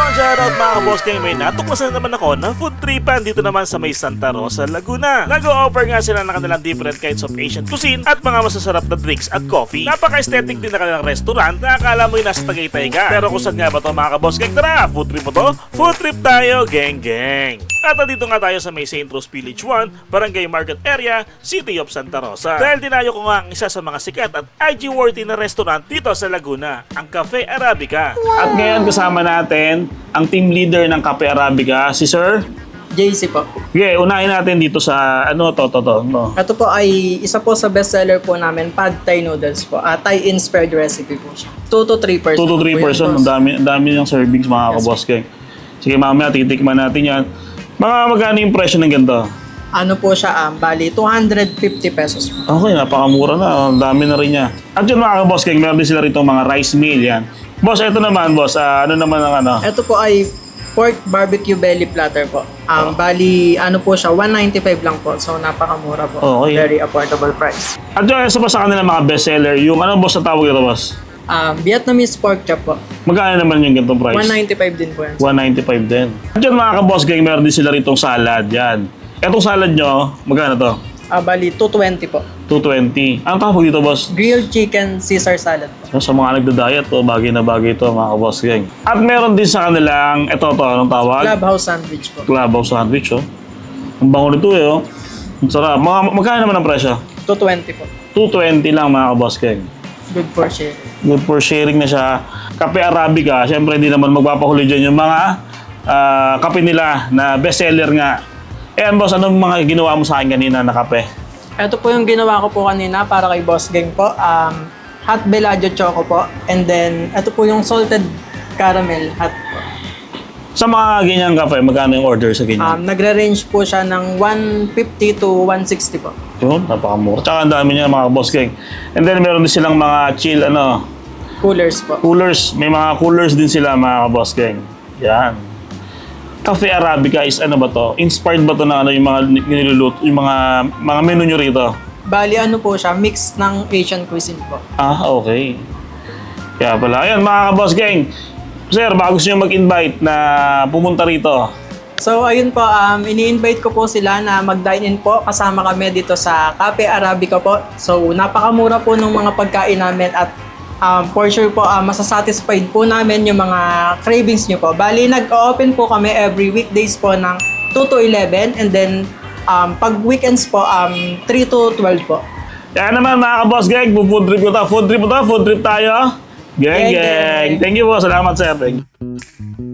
Yon, shoutout mga kaboss kayo. May natuklasan naman ako ng food tripan dito naman sa may Santa Rosa, Laguna. Nag-o-offer nga sila ng kanilang different kinds of Asian cuisine at mga masasarap na drinks at coffee. Napaka-aesthetic din na kanilang restaurant na akala mo yung nasa Tagaytay ka. Pero kung nga ba to mga kaboss kayo? Tara, food trip mo to? Food trip tayo, gang gang. At nandito nga tayo sa may St. Rose Village 1, Barangay Market Area, City of Santa Rosa. Dahil dinayo ko nga ang isa sa mga sikat at IG-worthy na restaurant dito sa Laguna, ang Cafe Arabica. At ngayon kasama natin ang team leader ng Cafe Arabica, si Sir. JC po. Okay, unahin natin dito sa ano to to to. No. Ito po ay isa po sa bestseller po namin, Pad Thai Noodles po. Uh, Thai-inspired recipe po siya. 2 to 3 person. 2 to 3 person, ang dami, ang dami ng servings mga kaboss gang. Sige mamaya titikman natin yan. Mga magkano yung presyo ng ganito? Ano po siya, um, bali 250 pesos po. Okay, napakamura na. Ang dami na rin niya. At yun mga kaboss gang, meron din sila rito mga rice meal yan. Boss, ito naman boss, ah, ano naman ang ano? Ito po ay pork barbecue belly platter po. Um, Bali, ano po siya, 195 lang po. So, napakamura po. Okay. Very affordable price. At yun, isa pa sa kanila mga bestseller, yung ano boss na tawag ito boss? Um, Vietnamese pork chop po. Magkano naman yung ganitong price? 195 din po yan. 195 din. At yun mga kaboss gang, meron din sila ritong salad. Yan. Etong salad nyo, magkano to? Ah, bali, 220 po. 220. Ang tawag dito boss? Grilled chicken Caesar salad po. Sa mga nagda-diet, to, bagay na bagay to mga kaboss gang. At meron din sa kanilang, eto to, anong tawag? Clubhouse sandwich po. Clubhouse sandwich, oh. Ang bango nito eh, oh. Ang sarap. Mga, magkano naman ang presyo? 220 po. 220 lang mga kaboss gang. Good for share. Good for sharing na siya. Kape Arabica, syempre hindi naman magpapahuli dyan yung mga ah, kape nila na bestseller nga. Eh, boss, anong mga ginawa mo sa akin kanina na kape? Ito po yung ginawa ko po kanina para kay Boss Gang po. Um, hot Bellagio Choco po. And then, ito po yung salted caramel hot po. Sa mga ganyang kape, magkano yung order sa ganyan? Um, nagre-range po siya ng 150 to 160 po. Yun, napakamura. Tsaka ang dami niya mga boss gang. And then meron din silang mga chill, ano, Coolers po. coolers. May mga coolers din sila mga boss gang. Yan. Cafe Arabica is ano ba to? Inspired ba to na ano yung mga niluluto, yung mga mga menu nyo rito? Bali ano po siya, mix ng Asian cuisine po. Ah, okay. Kaya pala. Ayan mga boss gang. Sir, baka gusto nyo mag-invite na pumunta rito. So ayun po, um, ini-invite ko po sila na mag-dine in po. Kasama kami dito sa Cafe Arabica po. So napakamura po ng mga pagkain namin at um, for sure po uh, masasatisfied po namin yung mga cravings nyo po. Bali, nag-open po kami every weekdays po ng 2 to 11 and then um, pag weekends po, um, 3 to 12 po. Kaya naman mga ka-boss gang, food trip ko ta, food trip mo ta, food trip tayo. Gang. gang. Thank you po. Salamat sir. Thank you.